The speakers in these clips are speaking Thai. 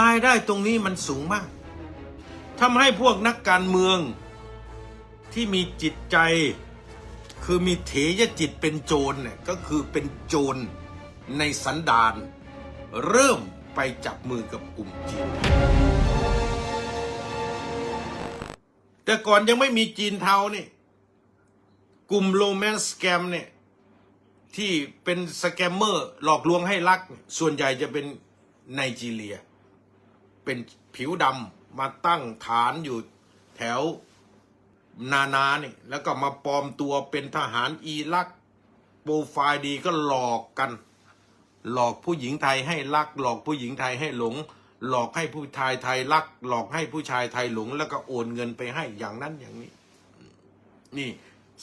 รายได้ตรงนี้มันสูงมากทำให้พวกนักการเมืองที่มีจิตใจ คือมีเถยจิตเป็นโจรเนี่ยก็คือเป็นโจรในสันดาน เริ่มไปจับมือกับกลุ่มจีน แต่ก่อนยังไม่มีจีนเทานี่กลุ่มโรแมนสแกมเนี่ยที่เป็นสแกมเมอร์หลอกลวงให้รัก ส่วนใหญ่จะเป็นไนจีเรีย เป็นผิวดำมาตั้งฐานอยู่แถวนานาเนี่ยแล้วก็มาปลอมตัวเป็นทหารอิรักโปรไฟล์ดีก็หลอกกัน หลอกผู้หญิงไทยให้รัก หลอกผู้หญิงไทยให้หลง หลอกให้ผู้ชายไทยรัก หลอกให้ผู้ชายไทยหลง แล้วก็โอนเงินไปให้อย่างนั้นอย่างนี้ นี่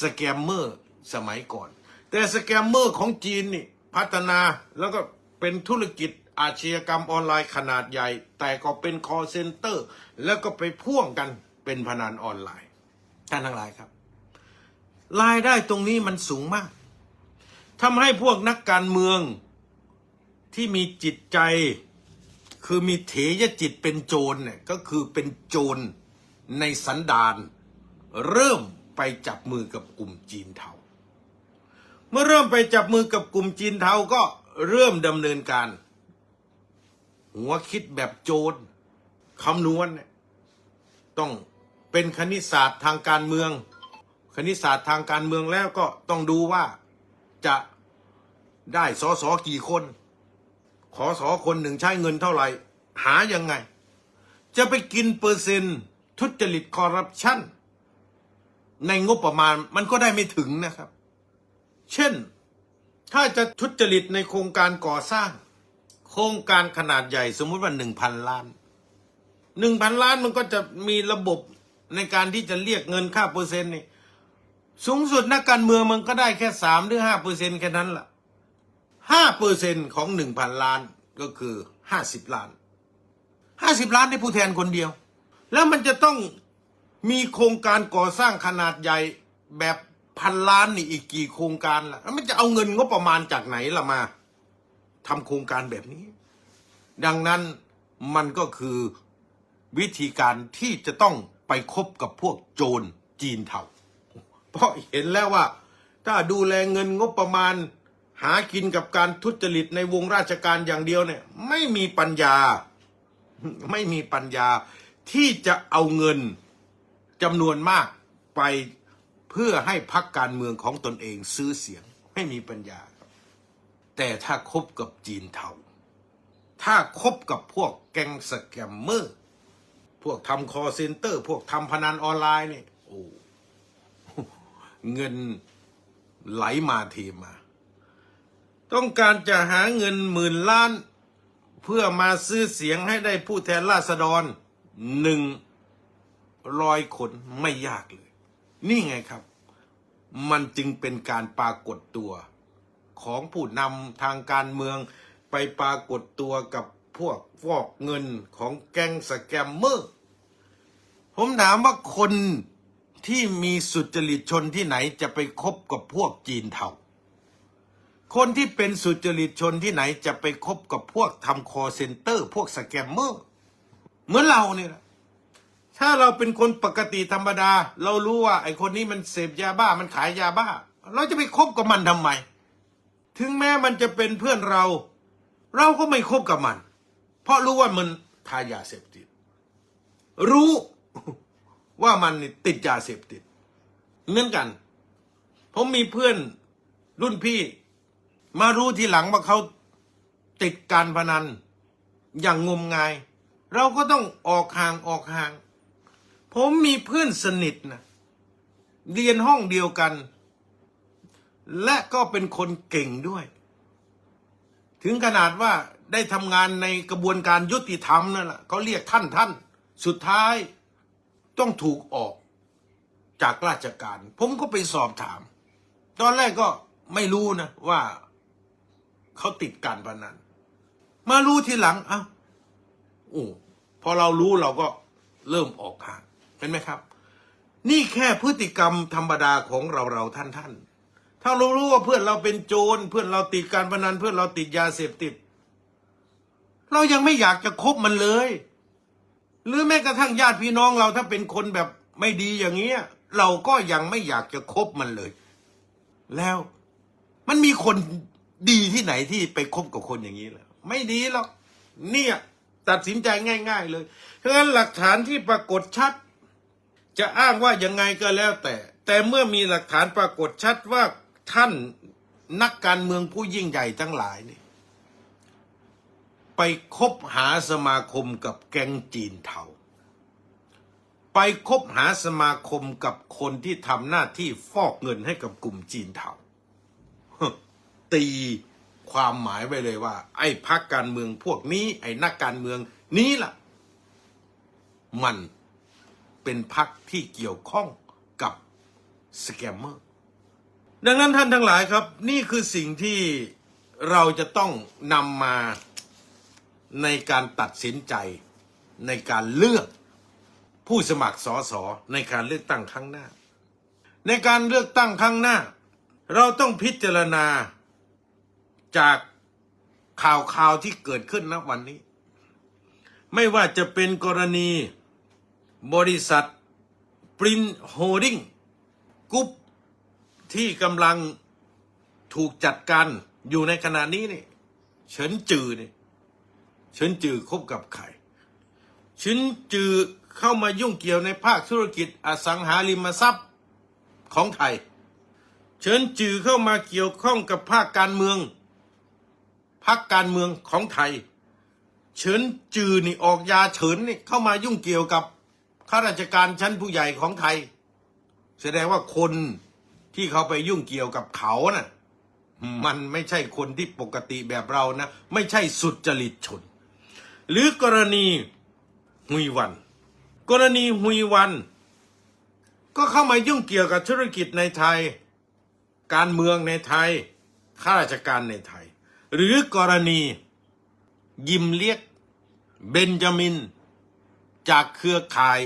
สแกมเมอร์สมัยก่อน แต่สแกมเมอร์ของจีนนี่พัฒนาแล้วก็ เป็นธุรกิจอาชญากรรมออนไลน์ขนาดใหญ่ แต่ก็เป็นคอเซ็นเตอร์ แล้วก็ไปพ่วงกันเป็นพนันออนไลน์ท่านทั้งหลายครับ รายได้ตรงนี้มันสูงมากทำให้พวกนักการเมืองที่มีจิตใจ คือมีเถยจิตเป็นโจรเนี่ยก็คือเป็นโจรในสันดานเริ่มไปจับมือกับกลุ่มจีนเทา เมื่อเริ่มไปจับมือกับกลุ่มจีนเทาก็ เริ่มดำเนินการ หัวคิดแบบโจรคำนวณเนี่ยต้องเป็นคณิตศาสตร์ทางการเมือง คณิตศาสตร์ทางการเมืองแล้วก็ต้องดูว่าจะได้สอสอกี่คน ขอสอคนหนึ่งใช้เงินเท่าไหร่ หายังไง จะไปกินเปอร์เซ็นต์ทุจริตคอร์รัปชันในงบประมาณมันก็ได้ไม่ถึงนะครับ เช่น ถ้าจะทุจริตในโครงการก่อสร้าง โครงการขนาดใหญ่สมมุติว่าหนึ่งพันล้านหนึ่งพันล้านมันก็จะมีระบบในการที่จะเรียกเงินค่าเปอร์เซ็นต์นี่สูงสุดนักการเมืองมันก็ได้แค่สามหรือห้าเปอร์เซ็นต์แค่นั้นล่ะห้าเปอร์เซ็นต์ของหนึ่งพันล้านก็คือห้าสิบล้านห้าสิบล้านได้ผู้แทนคนเดียว แล้วมันจะต้องมีโครงการก่อสร้างขนาดใหญ่แบบ พันล้านนี่อีกกี่โครงการล่ะแล้วมันจะเอาเงินงบประมาณจากไหนล่ะมาทำโครงการแบบนี้ ดังนั้นมันก็คือวิธีการที่จะต้องไปคบกับพวกโจรจีนเทาเพราะเห็นแล้วว่า ถ้าดูแลเงินงบประมาณ หากินกับการทุจริตในวงราชการอย่างเดียวเนี่ย ไม่มีปัญญา ไม่มีปัญญาที่จะเอาเงินจำนวนมากไป เพื่อให้พักการเมืองของตนเองซื้อเสียงไม่มีปัญญา แต่ถ้าคบกับจีนเทาถ้าคบกับพวกแก๊งสแกมเมอร์ พวกทำคอเซ็นเตอร์ พวกทำพนันออนไลน์เนี่ยโอ้เงินไหลมาเทมา ต้องการจะหาเงินหมื่นล้าน เพื่อมาซื้อเสียงให้ได้ผู้แทนราษฎรหนึ่งร้อยคนไม่ยากเลย นี่ไงครับ มันจึงเป็นการปรากฏตัวของผู้นำทางการเมืองไปปรากฏตัวกับพวกฟอกเงินของแก๊งสแกมเมอร์ ผมถามว่าคนที่มีสุจริตชนที่ไหนจะไปคบกับพวกจีนเทาคนที่เป็นสุจริตชนที่ไหนจะไปคบกับพวกทำคอเซ็นเตอร์ พวกสแกมเมอร์ เหมือนเราเนี่ยแหละ ถ้าเราเป็นคนปกติธรรมดา เรารู้ว่า ไอ้คนนี้มันเสพยาบ้ามันขายยาบ้า เราจะไปคบกับมันทำไม ถึงแม้มันจะเป็นเพื่อนเรา เราก็ไม่คบกับมัน เพราะรู้ว่ามันทายาเสพติด รู้ว่ามันติดยาเสพติดเหมือนกัน ผมมีเพื่อนรุ่นพี่ มารู้ทีหลังว่าเขาติดการพนัน อย่างงมงาย เราก็ต้องออกห่างออกห่าง ผมมีเพื่อนสนิทนะเรียนห้องเดียวกัน และก็เป็นคนเก่งด้วย ถึงขนาดว่าได้ทำงานในกระบวนการยุติธรรมนั่นแหละเขาเรียกท่านท่าน สุดท้ายต้องถูกออกจากราชการ ผมก็ไปสอบถาม ตอนแรกก็ไม่รู้นะว่าเขาติดการพนันมารู้ทีหลังอ้าวโอ้พอเรารู้เราก็เริ่มออกห่าง เห็นไหมครับ นี่แค่พฤติกรรมธรรมดาของเราเราท่านท่านถ้าเรารู้ว่าเพื่อนเราเป็นโจรเพื่อนเราติดการพนันเพื่อนเราติดยาเสพติด เรายังไม่อยากจะคบมันเลย หรือแม้กระทั่งญาติพี่น้องเราถ้าเป็นคนแบบไม่ดีอย่างเงี้ย เราก็ยังไม่อยากจะคบมันเลย แล้วมันมีคนดีที่ไหนที่ไปคบกับคนอย่างนี้ล่ะไม่ดีหรอกเนี่ย ตัดสินใจง่าย ๆ เลยเพราะฉะนั้นหลักฐานที่ปรากฏชัด จะอ้างว่ายังไงก็แล้วแต่ แต่เมื่อมีหลักฐานปรากฏชัดว่าท่านนักการเมืองผู้ยิ่งใหญ่ทั้งหลายนี่ไปคบหาสมาคมกับแก๊งจีนเทาไปคบหาสมาคมกับคนที่ทำหน้าที่ฟอกเงินให้กับกลุ่มจีนเทาตีความหมายไว้เลยว่า ไอ้พักการเมืองพวกนี้ ไอ้นักการเมืองนี้ล่ะ มัน เป็นพักที่เกี่ยวข้องกับสแกมเมอร์ดังนั้นท่านทั้งหลายครับ นี่คือสิ่งที่เราจะต้องนำมาในการตัดสินใจในการเลือกผู้สมัครสอสอในการเลือกตั้งครั้งหน้า ในการเลือกตั้งครั้งหน้า เราต้องพิจารณาจากข่าวข่าวที่เกิดขึ้นณวันนี้ ไม่ว่าจะเป็นกรณี บริษัทปรินโฮดิ้งกรุ๊ปที่กำลังถูกจัดการอยู่ในขณะนี้นี่เฉินจือนี่เฉินจือคบกับใครเฉินจือเข้ามายุ่งเกี่ยวในภาคธุรกิจอสังหาริมทรัพย์ของไทย เฉินจือเข้ามาเกี่ยวข้องกับภาคการเมืองพรรคการเมืองของไทย เฉินจือนี่ออกยาเฉินนี่เข้ามายุ่งเกี่ยวกับ ข้าราชการชั้นผู้ใหญ่ของไทย แสดงว่าคนที่เขาไปยุ่งเกี่ยวกับเขาน่ะ มันไม่ใช่คนที่ปกติแบบเรานะ ไม่ใช่สุดจริตชน หรือกรณีฮุยวัน กรณีฮุยวัน ก็เข้ามายุ่งเกี่ยวกับธุรกิจในไทย การเมืองในไทยข้าราชการในไทย หรือกรณียิมเลียกเบนจามิน จากเครือข่าย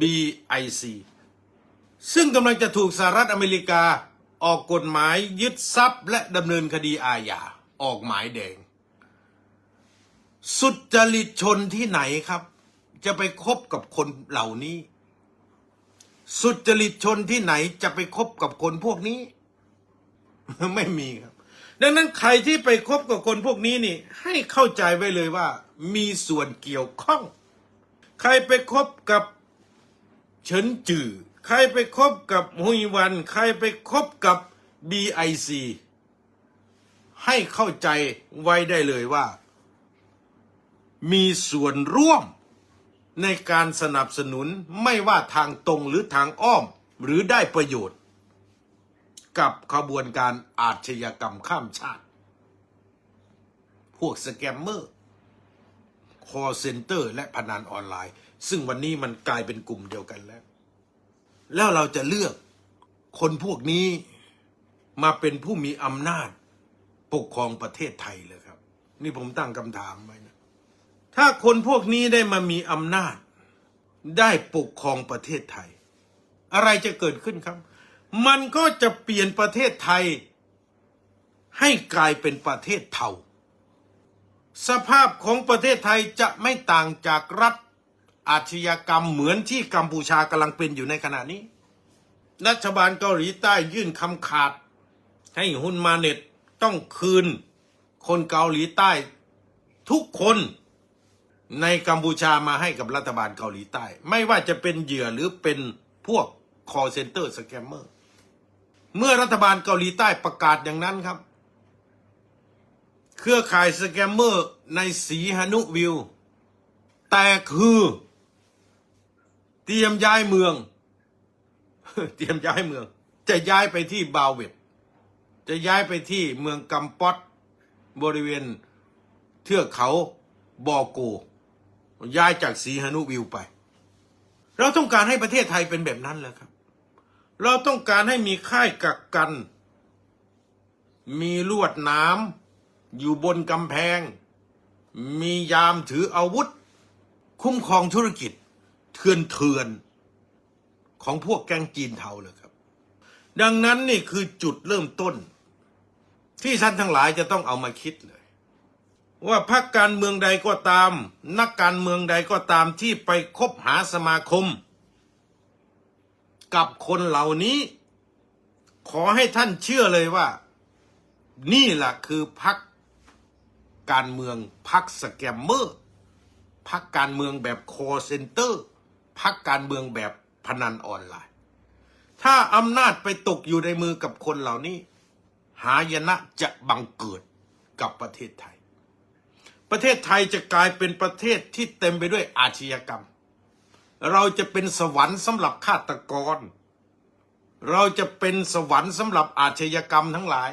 BIC ซึ่งกำลังจะถูกสหรัฐอเมริกาออกกฎหมายยึดทรัพย์และดำเนินคดีอาญาออกหมายแดง สุดจริตชนที่ไหนครับ จะไปคบกับคนเหล่านี้ สุดจริตชนที่ไหนจะไปคบกับคนพวกนี้ ไม่มีครับ ดังนั้นใครที่ไปคบกับคนพวกนี้นี่ ให้เข้าใจไว้เลยว่า มีส่วนเกี่ยวข้อง ใครไปคบกับ เฉินจือ ใครไปคบกับฮุยวัน ใครไปคบกับ BIC ให้เข้าใจไว้ได้เลยว่า มีส่วนร่วมในการสนับสนุนไม่ว่าทางตรงหรือทางอ้อมหรือได้ประโยชน์ กับขบวนการอาชญากรรมข้ามชาติ พวกสแกมเมอร์ คอเซ็นเตอร์และพนันออนไลน์ ซึ่งวันนี้มันกลายเป็นกลุ่มเดียวกันแล้ว แล้วเราจะเลือกคนพวกนี้มาเป็นผู้มีอำนาจปกครองประเทศไทยเลยครับ นี่ผมตั้งคำถามไว้นะ ถ้าคนพวกนี้ได้มามีอำนาจ ได้ปกครองประเทศไทย อะไรจะเกิดขึ้นครับ มันก็จะเปลี่ยนประเทศไทย ให้กลายเป็นประเทศเทาสภาพของประเทศไทยจะไม่ต่างจากรัฐ อาชญากรรมเหมือนที่กัมพูชากำลังเป็นอยู่ในขณะนี้ รัฐบาลเกาหลีใต้ยื่นคำขาด ให้ฮุนมาเน็ตต้องคืนคนเกาหลีใต้ทุกคนในกัมพูชามาให้กับรัฐบาลเกาหลีใต้ ไม่ว่าจะเป็นเหยื่อหรือเป็นพวก call center scammer เมื่อรัฐบาลเกาหลีใต้ประกาศอย่างนั้นครับ เครือข่ายสแกมเมอร์ในสีฮานุวิว แต่คือ เตรียมย้ายเมือง เตรียมย้ายเมือง จะย้ายไปที่บาเวตจะย้ายไปที่เมืองกัมปอตบริเวณเทือกเขาบอโก ย้ายจากสีฮานุวิวไป เราต้องการให้ประเทศไทยเป็นแบบนั้นแหละครับ เราต้องการให้มีค่ายกักกัน มีลวดน้ำอยู่บนกำแพง มียามถืออาวุธ คุ้มครองธุรกิจ เถื่อนเถื่อนของพวกแก๊งจีนเทาเลยครับ ดังนั้นนี่คือจุดเริ่มต้น ที่ท่านทั้งหลายจะต้องเอามาคิดเลย ว่าพรรคการเมืองใดก็ตาม นักการเมืองใดก็ตามที่ไปคบหาสมาคม กับคนเหล่านี้ ขอให้ท่านเชื่อเลยว่า นี่แหละคือพรรคการเมืองพรรคสแกมเมอร์พรรคการเมืองแบบคอเซนเตอร์ พรรคการเมืองแบบพนันออนไลน์ ถ้าอำนาจไปตกอยู่ในมือกับคนเหล่านี้ หายนะจะบังเกิดกับประเทศไทย ประเทศไทยจะกลายเป็นประเทศที่เต็มไปด้วยอาชญากรรม เราจะเป็นสวรรค์สำหรับฆาตกร เราจะเป็นสวรรค์สำหรับอาชญากรรมทั้งหลาย